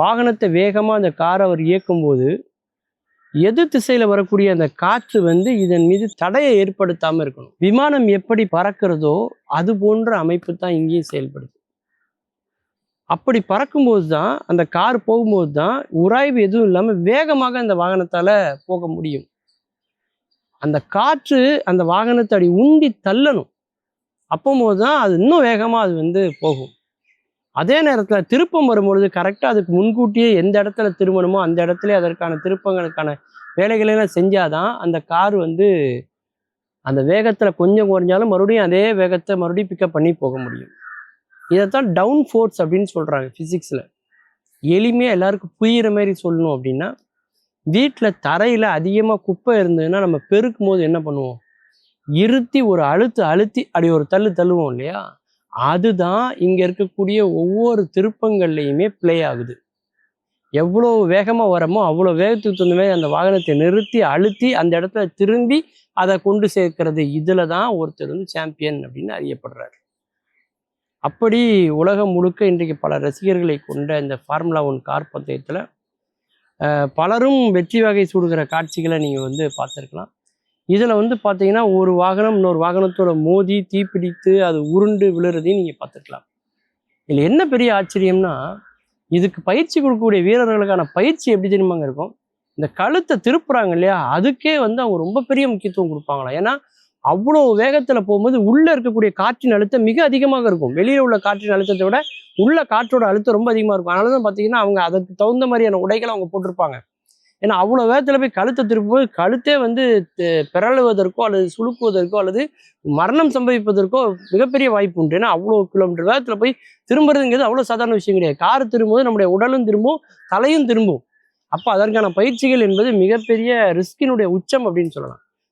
வாகனத்தை வேகமாக அந்த காரை அவர் இயக்கும்போது எது திசையில் வரக்கூடிய அந்த காற்று வந்து இதன் மீது தடையை ஏற்படுத்தாமல் இருக்கணும். விமானம் எப்படி பறக்கிறதோ அது போன்ற அமைப்பு தான் இங்கேயும் செயல்படுது. அப்படி பறக்கும்போது தான் அந்த கார் போகும்போது தான் உராய்வு எதுவும் இல்லாமல் வேகமாக அந்த வாகனத்தால் போக முடியும். அந்த காற்று அந்த வாகனத்தை அடி உண்டி தள்ளணும். அப்போம்போது தான் அது இன்னும் வேகமாக அது வந்து போகும். அதே நேரத்தில் திருப்பம் வரும்பொழுது கரெக்டாக அதுக்கு முன்கூட்டியே எந்த இடத்துல திரும்பணுமோ அந்த இடத்துல அதற்கான திருப்பங்களுக்கான வேலைகளெல்லாம் செஞ்சாதான் அந்த கார் வந்து அந்த வேகத்தில் கொஞ்சம் குறைஞ்சாலும் மறுபடியும் அதே வேகத்தை மறுபடியும் பிக்கப் பண்ணி போக முடியும். இதைத்தான் டவுன் ஃபோர்ஸ் அப்படின்னு சொல்கிறாங்க ஃபிசிக்ஸில் எளிமையாக எல்லாருக்கும் புரியிற மாதிரி சொல்லணும் அப்படின்னா வீட்டில் தரையில் அதிகமாக குப்பை இருந்ததுன்னா நம்ம பெருக்கும் போது என்ன பண்ணுவோம்? இருத்தி ஒரு அழுத்து அழுத்தி அப்படி ஒரு தள்ளு தள்ளுவோம் இல்லையா? அதுதான் இங்கே இருக்கக்கூடிய ஒவ்வொரு திருப்பங்கள்லையுமே ப்ளே ஆகுது. எவ்வளோ வேகமாக வரமோ அவ்வளோ வேகத்துக்கு தகுந்த மாதிரி அந்த வாகனத்தை நிறுத்தி அழுத்தி அந்த இடத்துல திரும்பி அதை கொண்டு சேர்க்கிறது. இதில் தான் ஒருத்தர் வந்து சாம்பியன் அப்படின்னு அறியப்படுறாரு. அப்படி உலகம் முழுக்க இன்றைக்கு பல ரசிகர்களை கொண்ட இந்த ஃபார்முலா ஒன் கார் பந்தயத்தில் பலரும் வெற்றி வகை சூடுகிற காட்சிகளை நீங்கள் வந்து பார்த்துருக்கலாம். இதில் வந்து பார்த்தீங்கன்னா ஒரு வாகனம் இன்னொரு வாகனத்தோட மோதி தீப்பிடித்து அது உருண்டு விழுறதையும் நீங்கள் பார்த்துருக்கலாம். இதில் என்ன பெரிய ஆச்சரியம்னா இதுக்கு பயிற்சி கொடுக்கக்கூடிய வீரர்களுக்கான பயிற்சி எப்படி தெரியுமாங்க இருக்கும்? இந்த கழுத்தை திருப்புறாங்க இல்லையா? அதுக்கே வந்து அவங்க ரொம்ப பெரிய முக்கியத்துவம் கொடுப்பாங்களாம் ஏன்னா அவ்வளோ வேகத்தில் போகும்போது உள்ளே இருக்கக்கூடிய காற்றின் அழுத்தம் மிக அதிகமாக இருக்கும். வெளியில் உள்ள காற்றின் அழுத்தத்தை விட உள்ள காற்றோட அழுத்தம் ரொம்ப அதிகமாக இருக்கும். அதனால தான் பார்த்தீங்கன்னா அவங்க அதற்கு தகுந்த மாதிரியான உடைகளை அவங்க போட்டிருப்பாங்க. ஏன்னா அவ்வளோ வேகத்தில் போய் கழுத்தை திருப்பும்போது கழுத்தே வந்து பிறழுவதற்கோ அல்லது சுளுக்குவதற்கோ அல்லது மரணம் சம்பவிப்பதற்கோ மிகப்பெரிய வாய்ப்பு உண்டு. ஏன்னா அவ்வளோ கிலோமீட்டர் வேகத்தில் போய் திரும்புறதுங்கிறது அவ்வளோ சாதாரண விஷயம் கிடையாது. கார் திரும்பும்போது நம்முடைய உடலும் திரும்பும் தலையும் திரும்பும். அப்போ அதற்கான பயிற்சிகள் என்பது மிகப்பெரிய ரிஸ்கினுடைய உச்சம் அப்படின்னு சொல்லலாம்.